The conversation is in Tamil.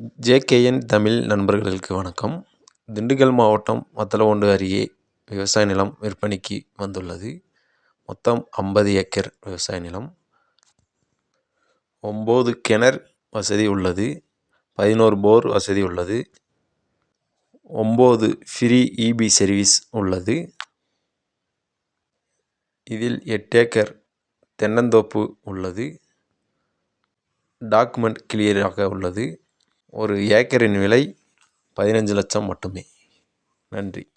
ஜேகேஎன் தமிழ் நண்பர்களுக்கு வணக்கம். திண்டுக்கல் மாவட்டம் மத்தலகோண்டு அருகே விவசாய நிலம் விற்பனைக்கு வந்துள்ளது. மொத்தம் ஐம்பது ஏக்கர் விவசாய நிலம். ஒம்பது கிணறு வசதி உள்ளது. பதினோரு போர் வசதி உள்ளது. ஒம்பது ஃப்ரீ இபி சர்வீஸ் உள்ளது. இதில் எட்டு ஏக்கர் தென்னந்தோப்பு உள்ளது. டாக்குமெண்ட் கிளியராக உள்ளது. ஒரு ஏக்கரின் விலை பதினஞ்சு லட்சம் மட்டுமே. நன்றி.